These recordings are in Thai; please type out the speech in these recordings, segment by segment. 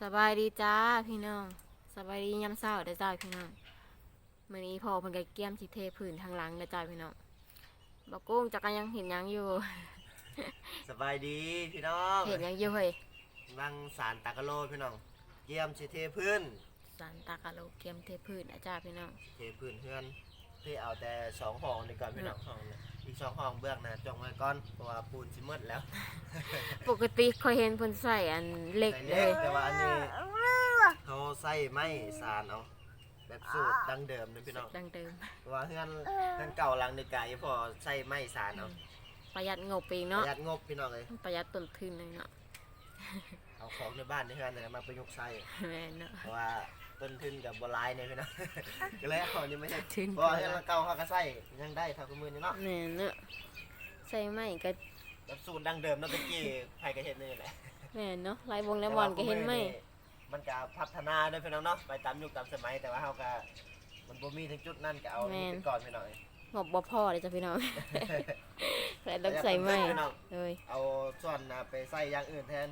สบายดีจ้าพี่น้องสบายดียามเช้าเด้อจ้าพี่น้องมื้อนี้พ่อเพิ่นก็เกี่ยมสิเทพื้นทางหลังเด้อจ้าพี่น้องบ่กุ้งจักรยังเห็นหยังอยู่ สบายดีพี่น้องเห็นหยังอยู่เฮ้ยนั่งสารตากะโลพี่น้องเยี่ยมสิเทพื้นสันตากะโลเกี่ยมเทพื้นนะจ้าพี่น้องเทพื้นเพื่อนที่เอาแต่สองห้องนี่ก่อนพี่น้องห้องเนี่ยอีก สองห้องเบื้องหนะจองไว้ก่อนเพราะว่าปูนสิหมดแล้วปกติเคยเห็นเพิ่นใส่อันเล็กใส่เลเล็ยกแต่ว่าอันนี้เขาใส่ไม้สารเอาแบบสูตรดั้งเดิมนะพี่น้องดังเดิม เพราะว่าเพื่อนเพื่อนเก่าหลังในกายพอใส่ไม้สารเอาประหยัดงบเองปเนาะระหยัดงบพี่น้องเลยประหยัดต้นทุนเลยเนาะเอาของในบ้านในเพื่อนเนี่ยมาประยุกต์ใส่แม่นเนาะเพราะว่า ต้นทุนกับบหลายเนี่ยพี่น้อง ก็เลยเอาอันนี้ไม่ใช่ทุน เพราะว่าเฮือนเก่าเขาก็ใส่ยังได้เท่ากับมือนี่เนาะแม่นเนาะใส่ไม้ก็แบบสูตรดั้งเดิมเนาะตะกี้ไผก็เห็นนี่แหละแม่นเนาะลายวงลายบอลก็เห็นไหมมันก็พัฒนาด้วยพี่น้องเนาะไปตามยุคตามสมัยแต่ว่าเฮาก็มันบ่มีถึงจุดนั้นก็เอาอันนี้ไปก่อนพี่น้องงบบ่พอเลยจ้ะพี่น้องใส่ต้องใส่ไม้พี่น้องเลยเอาส่วนน่ะไปใส่อย่างอื่นแทน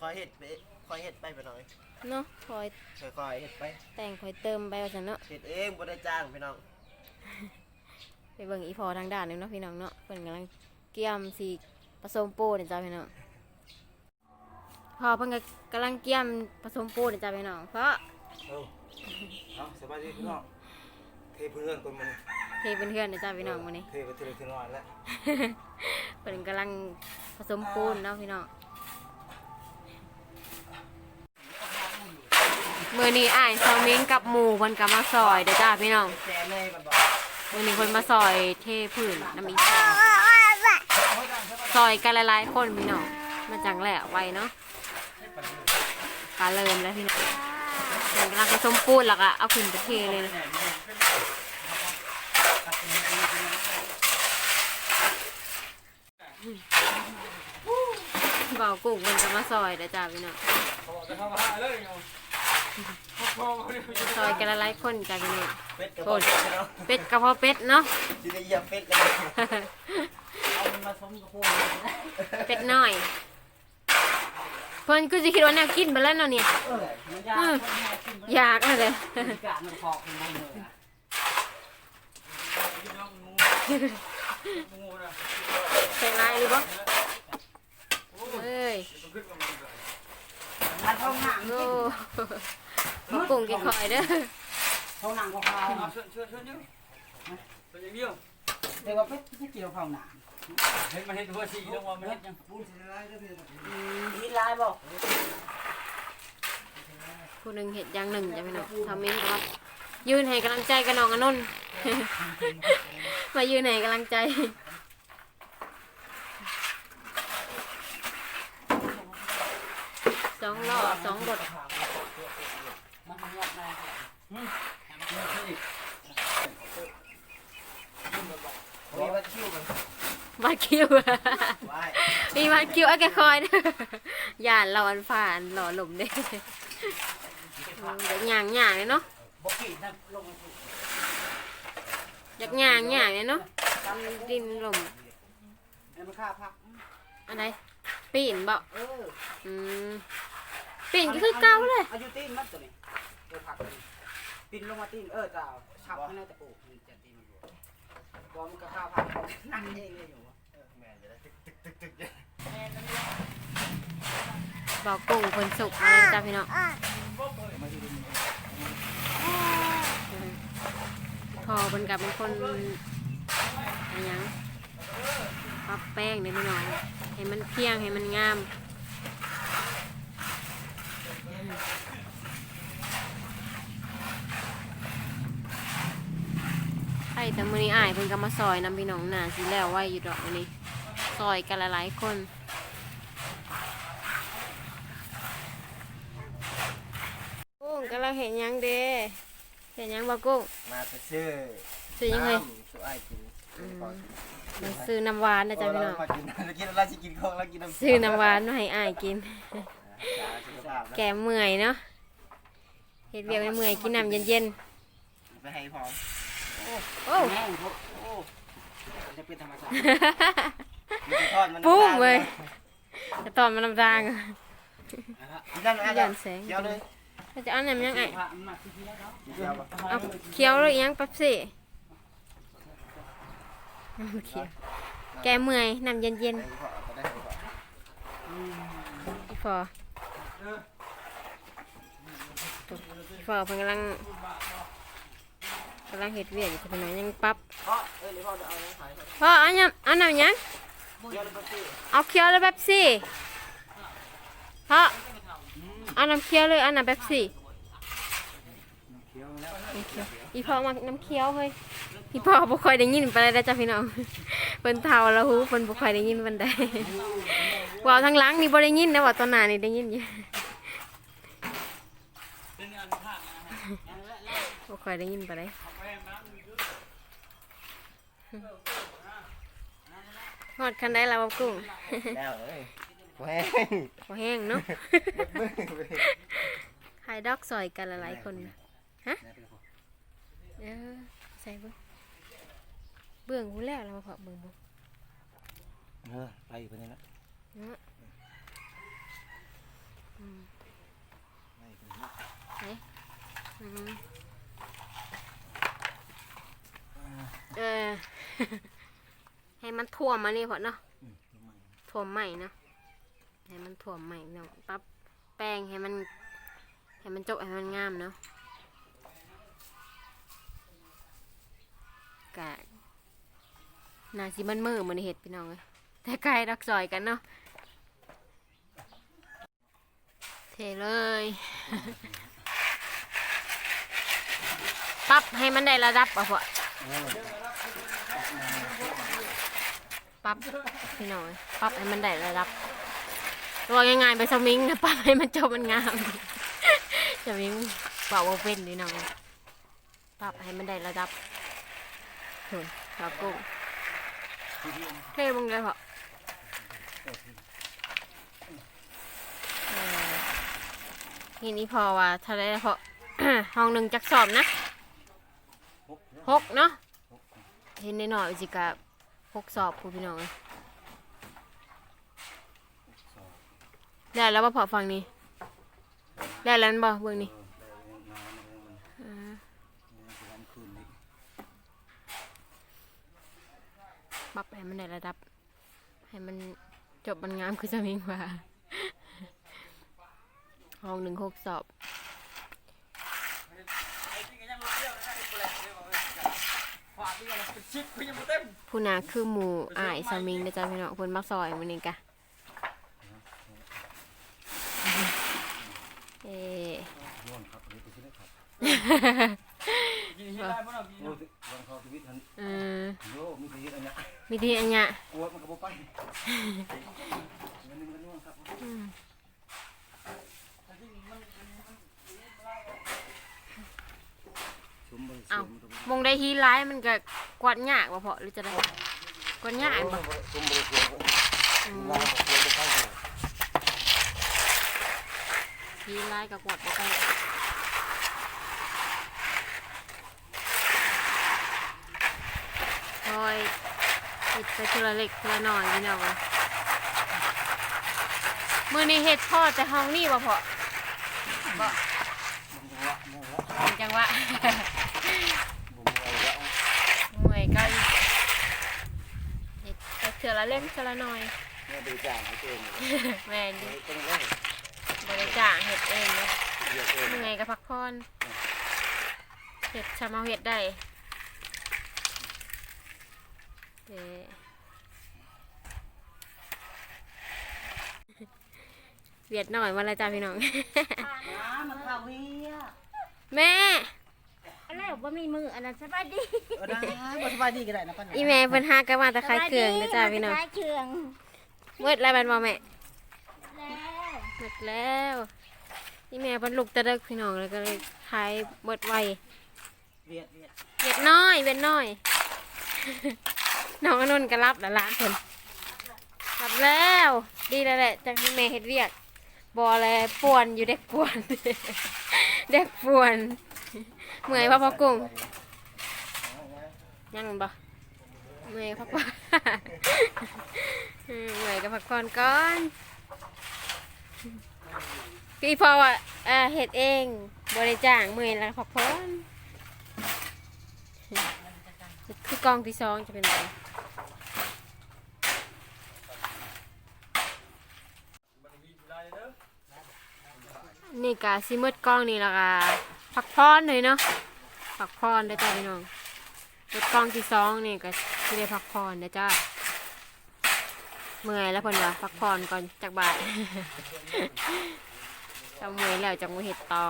คอยเฮ็ดไปคอยเฮ็ดไปพี่น้องเนาะคอยค่อยๆเฮ็ดไป แต่งคอยเติมไปว่าซั่นเนาะเฮ็ดเองบ่ได้จ้างพี่น้อง ไปเบิ่งอีพอทางด้านหนึงเนาะพี่น้องเนาะเพิ่นกำลังเกี่ยมสิผสมปูนนี่จ้าพี่น้องพอเพิ่นก็กำลังเกี่ยมผสมปูนนี่จ้าพี่น้องเพราะเอาเอาสบายดีพี่น้อง เทเพื่อนคนมันเทเป็นเพื่อนนี่จ้าพี่น้องมื้อนี้ เทไปเทเลยเทนอนแล้วเพิ่นกำลังผสมปูนเนาะพี่น้อง มื้อนี้อ้ายซอมิงกับหมู่เพิ่นก็มาซอยเด้อจ้าพี่น้องเลยมันบอกมื้อนี้เพิ่นมาซอยเทพื้นน้ำอีพอซอยกันหลายๆคนพี่น้องมาจังแหละไวเนาะกาเริ่มแล้วพี่น้องเพิ่นกำลังผสมปูนแล้วก็เอาขึ้นไปเทเลยนะเบากุ้งเพิ่นก็มาซอยเด้อจ้าพี่น้อง ซอยกันหลายคนจ้าพี่น้องเป็ดกับเป็ดเนาะเป็ดกระเพาะเป็ดเนาะสิได้เหยียบเป็ดเลยเอามันมาสมกับพวกเป็ดน้อยเพิ่นก็จะคิดว่าแนวกินไปแล้วเนาะเนี่ยเออมันยากอืมอยากเลยกาดมันพอกมันไม่เลยใส่ลายหรือเปล่าเอ้ยมันท้องหนัง โอ้งกินคอยเด้อท้องหนังของเขาเชิญเชิญเชิญเยอะเป็นอย่างเดียวเดี๋ยวว่าเป็ดที่เกี่ยวข้าหนังเห็นมันเห็นตัวสีแล้วว่ามันเห็นยังปูนสีลายแล้วพี่มีลายบอกผู้หนึ่งเห็ดอย่างหนึ่งจะพี่น้อทำมิ้นครับยืนให้กำลังใจกับน้องอนนท์มายืนให้กำลังใจสองล้อสองรถ มันเงียบมาอื มมีวัดคิวมันบัดคิวไว้มีบัดคิวอาแกคอยเด้อย่านเราอันผ่านหล่อหลุมเด้อย่างย่างเลยเนาะอยากย่างย่างเลยเนาะดินหลุมอ็มค่าพักอันไหนปีนบ่อืมปีนก็คือเก่าเลยอายุตีนมัดตัวนี้เออผัก ตีนลงมาตีนเออจ้าชับให้ในตะปูมันจะตีมันบอมก็ข้าวผักนั่งเองเลยอยู่เออแม่จะได้ตึกตึกตึกตึกเนี่ยบอกกุ้งคนสุกเลยจ้าพี่น้องพอเป็นกับเป็นคนอะไรยังปับแป้งเลยพี่น้องให้มันเพียงให้มันงาม ไอ้แต่มือนี้อ้ายเพิ่นก็มาซอยนำพี่น้องหน่าสิแล้วไว้อยู่ดอกมื้อนี้ซอยกันหลายๆคนกุ้งกำลังเห็นยังเด้เห็นยังบ่กุ้งมาไปซื้อซื้อยังไงน้ำซื้อไอ้กินซื้อก่อนมันซื้อน้ำหวานนะจ๊ะพี่น้องเรามากินเรากินเราจะกินของเรากินน้ำซื้อน้ำหวานมาให้อ้ายกิน สาสุขภาพนะแกเมื่อยเนาะเฮ็ดเวียกเมื่อยกินน้ำเย็นไปให้พอๆ โอ้แม่งโอ้จะเป็นธรรมชาติมันจะทอดมันปุ้งน้ำตาเว้ยจะตอนมันลำทางนั่นนะย้อนแสงเดี๋ยวเลยถ้าจะเอาไหนมันยังไงพระมันมาที่ที่แล้วเนาะเดี๋ยวบ่เอาเคี้ยวเลยยังปั๊บสิน้ำเคี้ยวแกเมื่อยน้ำเย็นเย็นให้พ่อเอาไปได้ให้พ่อๆอีฟออีฟอเพิ่นกำลัง กำลังเฮ็ดเวียกอยู่เพิ่นว่ายังปรับพ่อเอ้ยหรือพ่อจะเอาน้ำขายให้พ่อเอาหยังเอาน้ำหยังเดี๋ยวเลยพ่อพี่เอาเคี้ยวเลยแบบสิพ่อเอาน้ำเคี้ยวเลยเอาน้ำแบบสิเขียวแล้วน้ำเคี้ยวอีพ่อมาน้ำเคี้ยวเฮ้ยอีพ่อบ่ค่อยได้ยินปานใดได้อจ้ะพี่น้องเพิ่นเฒ่าแล้วฮู้เพิ่นบ่ค่อยได้ยินปานใดเว้าทางหลังนี่บ่ได้ยินนะเว่าตอนหน้านี่ได้ยินอยู่เป็นงานภาคนะฮะบ่ค่อยได้ยินปานใดเอา ไปมาฮอดคันใดแล้วบ่กุ้งแล้วเอ้ยแหวงบ่แห้งเนาะมึงไปขายดอกซอยกันหลายๆคนนะฮะเออใส่เบิ่งเบื้องหูแล้วแล้วมาเพาะเบิ่งบ่เออไปไปนี่ละเนาะไปไปนี่ละอืมเออ ให้มันท่วมมานี่พอเนาะท่วมใหม่เนาะให้มันท่วมใหม่เนาะปรับแป้งให้มันให้มันจบให้มันงามเนาะกะนาสิมันมือมันเห็ดพี่น้องเอ้ยแต่ไกลรักซอยกันเนาะเทเลยปรับให้มันได้ระดับอะพอ ปรับพี่น้อยปรับให้มันได้ระดับตัวง่ายๆไปสมิงนะปรับให้มันจบมันงามสมิงเป่าเป็นพี่น้องเอ้ยปรับให้มันได้ระดับเฮ้ยปรับกุ้งเท่มึงเลยพอเอทีนี้พอว่าถ้าได้พอห้องหนึ่งจักสอบนะหกเนาะเห็นในหน่อยๆสิกะ หกสอบพูพี่น้องเอ้ยได้แล้วว่าพอฟังนี้ได้แล้วบ่เบิ่งนี่อ่าปรับให้มันได้ระดับ ให้มันจบมันงามคือจะมีกว่าห้องหนึ่งหกสอบ ฝากนี่มันเป็น ชิปกูยังบ่เต็มผู้นาคือหมูอ้ายสามิงนะจ๊ะพี่น้องเพิ่นมาซอยมื้อนี้กะเอ๊ะกินที่ได้บ่เนาะกินโอ้ยวันเขาชีวิตทันเออโยมีชีวิตอันเนี้ยมีที่อันเนี้ยกลัวมันก็บ่ไปมันนี่มันก็น่วงครับ อืม ชุมบ่ เอ้าชุมบ่มงได้ฮีร้ายมันก็กวาดยากบ่พอหรือจะได้กวาดยากบ่ชุมบ่ได้กลัวบ่อืมลาวบ่กลัวบ่ไปเลยฮีร้ายก็กวาดบ่ไปคอยเฮ็ดไปทีละเล็กทีละน้อยพี่น้องเอ้ยมื้อนี้เฮ็ดพ่อแต่ห้องนี้บ่พอบ่จังหวะ บ่มีอะไรแล้ว เมื่อยกันเฮ็ดไปเทื่ อละเล็กเทื่อละน้อยเนี่ยดูจ่างให้ตัวเองแม่นอยู่ต้องเลยบริจาคเห็ดเองเลยเรียกเองเมื่อยก็พักผ่อนเห็ดชามาเห็ดได้เด้เวียดหน่อยวันละจ้าพี่น้องมันเข้าเฮีย แม่ แล้วบ่มีมืออันนั้นสบายดีเออได้บ่สบายดีก็ได้นะก่อนอีแม่เพิ่นหากันมาแต่ขายเครื่องนะจ้าพี่น้องขายเครื่องเมื่อแล้วแม่นบ่แม่แล้วหมดแล้วอีแม่เพิ่นลุกแตะเด็กพี่น้องแล้วก็เลยขายเบิดไวเวียดเวียดเวียดน้อยเวียดน้อย น้องอนนท์ก็รับแล้วร้านเพิ่นรับแล้ว ดีแล้วแหละจากที่แม่เฮ็ดเวียกบอเลยป่วนอยู่เด็กป่วน เด็กป่วน เมื่อยพ่อพ่อกุ้งยังบ่เมื่อยพักผ่อนเอเมื่อยก็พักผ่อนก่อนพี่พอว่าอ่าเฮ็ดเองบริจ้างเมื่อยแล้วพักผ่อนคือกองที่สองจะเป็นไงนี่กะซิมืดกล้องนี่ละกะ พักผ่อนเลยเนาะพักผ่อนได้จ้าพี่น้องรถกล้องที่สองนี่ก็ที่ได้พักผ่อนนะจ้าเมื่อยแล้วเพิ่นว่าพักผ่อนก่อนจากบ่ายทำเมื่อยแล้วจังมาเห็ดต่อ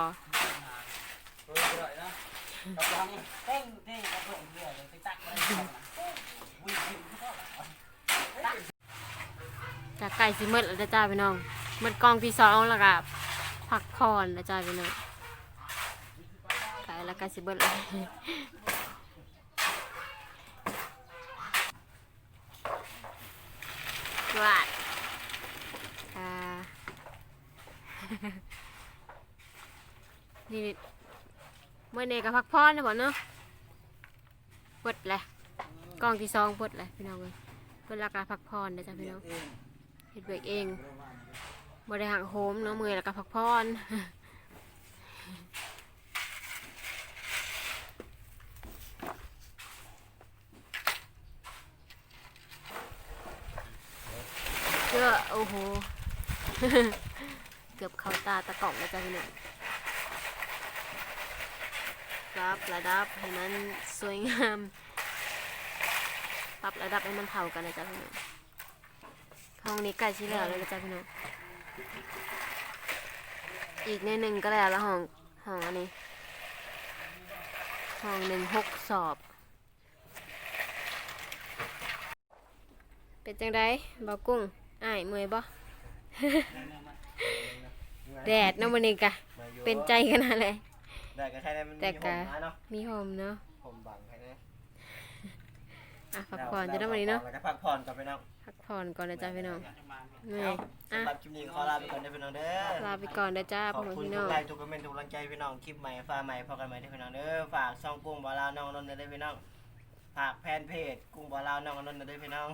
ยตักอะไรเข้านะวิ่งวิ่งเข้าละจากไก่สิมืดแล้วจ้าจ้าพี่น้องมืดกองที่สองแล้วก็พักผ่อนนะจ้าพี่น้อง แล้วไก่สิมืดแล้ววาดอ่านี่เมื่อเนก็พักผ่อนนะบ่เนาะเปิดแหละกล้องที่สองเปิดแหละพี่น้องเลยเปิดแล้วก็พักผ่อนนะจ้าพี่น้องเฮ็ดเบรกเองบ่ได้หักโหมเนาะมือแล้วก็พักผ่อน เกือโอ้โห เกือบเข้าตาตะกล่องแล้วจ้ะพี่น้องปรับระดับให้มันสวยงาม ปรับระดับให้มันเท่ากันนะจ๊ะพี่น้องห้องนี้ใกล้ชิแล้วเลยนะจ๊ะพี่น้องอีกในหนึ่งก็แล้วแล้วห้องห้องอันนี้ ห้องหนึ่งหกสอบ เป็นจังไดเบากุ้ง อ้ายเมื่อยบ่แดดเน้ำมันนี่กะมาอยู่เป็นใจขนาดเลยได้ก็ใช่ได้มันแต่มีกะผมนะเนาะมีโฮมเนาะผมบังให้นะอะพักผ่อนจะได้วันนี้เนาะแล้วก็พักผ่อนกับพี่น้องพักผ่อนก่อนนะจ๊ะพี่น้องจะมาเมื่อเอายอะสำหรับคลิปนี้ก็ขอลาไปก่อนเด้อพี่น้องเด้อลาไปก่อนนะจ้าขพ่ออบแม่คุณพี่ทุน้อกงไลค์ทุกคอมเมนต์ทุกกำลังใจพี่น้องคลิปใหม่ฟ้าใหม่พอกันใหม่เด้อพี่น้องเด้อฝากช่องกุ้งบอลาวน้องนนท์เด้อพี่น้องฝากแฟนเพจกุ้งบอลาวน้องนนท์เด้อพี่น้อง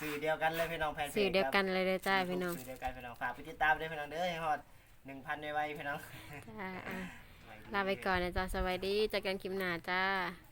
สื่อเดียวกันเลยพี่น้องแฟนเพจสื่อเดียวกันเลยนะจ้าพี่น้องสื่อเดียวกันพี่น้องฝากไปติดตามด้วยพี่น้องเด้อให้ฮอดหนึ่งพันไวๆพี่น้องจ้าอะลาไปก่อนนะจ้าสวัสดีเจอกันคลิปหน้าจ้าส